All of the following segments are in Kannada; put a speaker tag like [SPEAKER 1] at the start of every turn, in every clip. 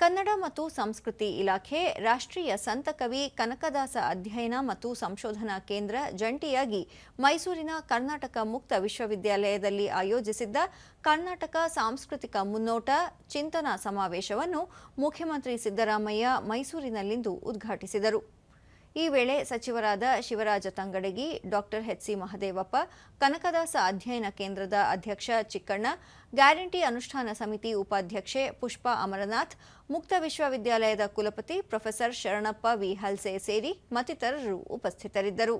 [SPEAKER 1] ಕನ್ನಡ ಮತ್ತು ಸಂಸ್ಕೃತಿ ಇಲಾಖೆ, ರಾಷ್ಟ್ರೀಯ ಸಂತಕವಿ ಕನಕದಾಸ ಅಧ್ಯಯನ ಮತ್ತು ಸಂಶೋಧನಾ ಕೇಂದ್ರ ಜಂಟಿಯಾಗಿ ಮೈಸೂರಿನ ಕರ್ನಾಟಕ ಮುಕ್ತ ವಿಶ್ವವಿದ್ಯಾಲಯದಲ್ಲಿ ಆಯೋಜಿಸಿದ್ದ ಕರ್ನಾಟಕ ಸಾಂಸ್ಕೃತಿಕ ಮುನ್ನೋಟ ಚಿಂತನಾ ಸಮಾವೇಶವನ್ನು ಮುಖ್ಯಮಂತ್ರಿ ಸಿದ್ದರಾಮಯ್ಯ ಮೈಸೂರಿನಲ್ಲಿಂದು ಉದ್ಘಾಟಿಸಿದರು. ಈ ವೇಳೆ ಸಚಿವರಾದ Shivaraj Tangadagi, doctor H C Mahadevappa, Kanakadasa ಅಧ್ಯಯನ ಕೇಂದ್ರದ ಅಧ್ಯಕ್ಷ ಚಿಕ್ಕಣ್ಣ, ಗ್ಯಾರಂಟಿ ಅನುಷ್ಠಾನ ಸಮಿತಿ ಉಪಾಧ್ಯಕ್ಷೆ ಪುಷ್ಪಾ ಅಮರನಾಥ್, ಮುಕ್ತ ವಿಶ್ವವಿದ್ಯಾಲಯದ ಕುಲಪತಿ ಪ್ರೊಫೆಸರ್ ಶರಣಪ್ಪ ವಿ. ಹಲ್ಸೆ ಸೇರಿ ಮತ್ತಿತರರು ಉಪಸ್ಥಿತರಿದ್ದರು.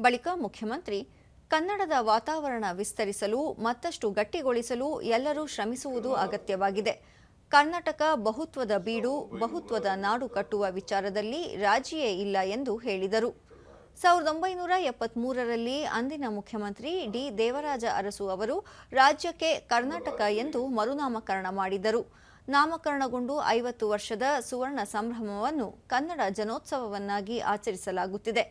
[SPEAKER 1] ಬಳಿಕ ಮುಖ್ಯಮಂತ್ರಿ, ಕನ್ನಡದ ವಾತಾವರಣ ವಿಸ್ತರಿಸಲು, ಮತ್ತಷ್ಟು ಗಟ್ಟಿಗೊಳಿಸಲು ಎಲ್ಲರೂ ಶ್ರಮಿಸುವುದು ಅಗತ್ಯವಾಗಿದೆ. ಕರ್ನಾಟಕ ಬಹುತ್ವದ ಬೀಡು, ಬಹುತ್ವದ ನಾಡು ಕಟ್ಟುವ ವಿಚಾರದಲ್ಲಿ ರಾಜಿಯೇ ಇಲ್ಲ ಎಂದು ಹೇಳಿದರು. ಸಾವಿರದ ಒಂಬೈನೂರ ಎಪ್ಪತ್ಮೂರರಲ್ಲಿ ಅಂದಿನ ಮುಖ್ಯಮಂತ್ರಿ ಡಿ ದೇವರಾಜ ಅರಸು ಅವರು ರಾಜ್ಯಕ್ಕೆ ಕರ್ನಾಟಕ ಎಂದು ಮರುನಾಮಕರಣ ಮಾಡಿದರು. ನಾಮಕರಣಗೊಂಡು ಐವತ್ತು ವರ್ಷದ ಸುವರ್ಣ ಸಂಭ್ರಮವನ್ನು ಕನ್ನಡ ಜನೋತ್ಸವವನ್ನಾಗಿ ಆಚರಿಸಲಾಗುತ್ತಿದೆ.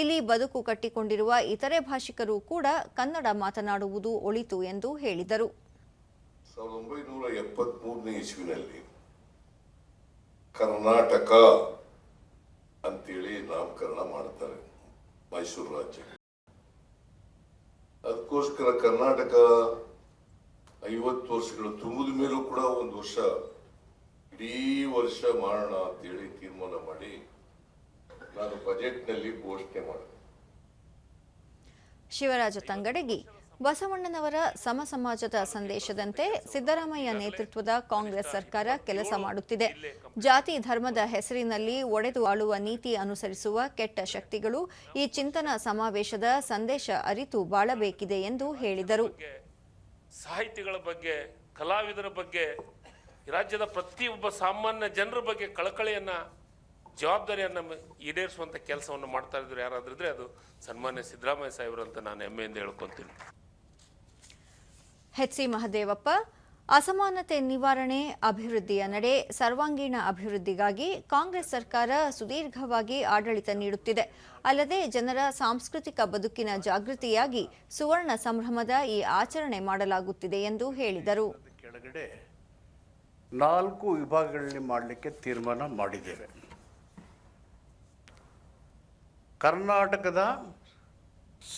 [SPEAKER 1] ಇಲ್ಲಿ ಬದುಕು ಕಟ್ಟಿಕೊಂಡಿರುವ ಇತರೆ ಭಾಷಿಕರು ಕೂಡ ಕನ್ನಡ ಮಾತನಾಡುವುದು ಒಳಿತು ಎಂದು ಹೇಳಿದರು.
[SPEAKER 2] ಸಾವಿರದ ಒಂಬೈನೂರ ಎಪ್ಪತ್ಮೂರನೇ ಇಸ್ವಿನಲ್ಲಿ ಕರ್ನಾಟಕ ಅಂತೇಳಿ ನಾಮಕರಣ ಮಾಡ್ತಾರೆ ಮೈಸೂರು ರಾಜ್ಯ ಅದಕ್ಕೋಸ್ಕರ ಕರ್ನಾಟಕ ಐವತ್ತು ವರ್ಷಗಳು ತುಂಬಿದ ಮೇಲೂ ಕೂಡ ಒಂದು ವರ್ಷ ಇಡೀ ವರ್ಷ ಮಾಡೋಣ ಅಂತೇಳಿ ತೀರ್ಮಾನ ಮಾಡಿ ನಾನು ಬಜೆಟ್ನಲ್ಲಿ ಘೋಷಣೆ ಮಾಡಿದೆ
[SPEAKER 1] ಶಿವರಾಜ ತಂಗಡಗಿ ಬಸವಣ್ಣನವರ ಸಮ ಸಮಾಜದ ಸಂದೇಶದಂತೆ ಸಿದ್ದರಾಮಯ್ಯ ನೇತೃತ್ವದ ಕಾಂಗ್ರೆಸ್ ಸರ್ಕಾರ ಕೆಲಸ ಮಾಡುತ್ತಿದೆ. ಜಾತಿ ಧರ್ಮದ ಹೆಸರಿನಲ್ಲಿ ಒಡೆದು ಆಳುವ ನೀತಿ ಅನುಸರಿಸುವ ಕೆಟ್ಟ ಶಕ್ತಿಗಳು ಈ ಚಿಂತನ ಸಮಾವೇಶದ ಸಂದೇಶ ಅರಿತು ಬಾಳಬೇಕಿದೆ ಎಂದು ಹೇಳಿದರು.
[SPEAKER 3] ಸಾಹಿತಿಗಳ ಬಗ್ಗೆ, ಕಲಾವಿದರ ಬಗ್ಗೆ, ರಾಜ್ಯದ ಪ್ರತಿಯೊಬ್ಬ ಸಾಮಾನ್ಯ ಜನರ ಬಗ್ಗೆ ಕಳಕಳಿಯನ್ನ, ಜವಾಬ್ದಾರಿಯನ್ನ ಈಡೇರಿಸುವಂಥ ಕೆಲಸವನ್ನು ಮಾಡ್ತಾ ಇದ್ರು ಯಾರಾದ್ರೂ ಇದ್ರೆ ಅದು ಸನ್ಮಾನ್ಯ ಸಿದ್ದರಾಮಯ್ಯ ಸಾಹೇಬರು ಅಂತ ನಾನು ಹೆಮ್ಮೆಯಿಂದ ಹೇಳ್ಕೊಂತೀನಿ.
[SPEAKER 1] ಎಚ್ಸಿ ಮಹದೇವಪ್ಪ, ಅಸಮಾನತೆ ನಿವಾರಣೆ ಅಭಿವೃದ್ಧಿಯ ನಡೆ, ಸರ್ವಾಂಗೀಣ ಅಭಿವೃದ್ಧಿಗಾಗಿ ಕಾಂಗ್ರೆಸ್ ಸರ್ಕಾರ ಸುದೀರ್ಘವಾಗಿ ಆಡಳಿತ ನೀಡುತ್ತಿದೆ. ಅಲ್ಲದೆ ಜನರ ಸಾಂಸ್ಕೃತಿಕ ಬದುಕಿನ ಜಾಗೃತಿಯಾಗಿ ಸುವರ್ಣ ಸಂಭ್ರಮದ ಈ ಆಚರಣೆ ಮಾಡಲಾಗುತ್ತಿದೆ ಎಂದು ಹೇಳಿದರು.
[SPEAKER 4] ಕೆಳಗಡೆ ನಾಲ್ಕು ವಿಭಾಗಗಳಲ್ಲಿ ಮಾಡಲಿಕ್ಕೆ ತೀರ್ಮಾನ ಮಾಡಿದ್ದೇವೆ. ಕರ್ನಾಟಕದ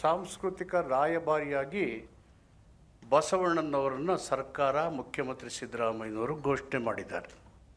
[SPEAKER 4] ಸಾಂಸ್ಕೃತಿಕ ರಾಯಭಾರಿಯಾಗಿ ಬಸವಣ್ಣನವರನ್ನು ಸರ್ಕಾರ ಮುಖ್ಯಮಂತ್ರಿ ಸಿದ್ದರಾಮಯ್ಯನವರು ಘೋಷಣೆ ಮಾಡಿದ್ದಾರೆ.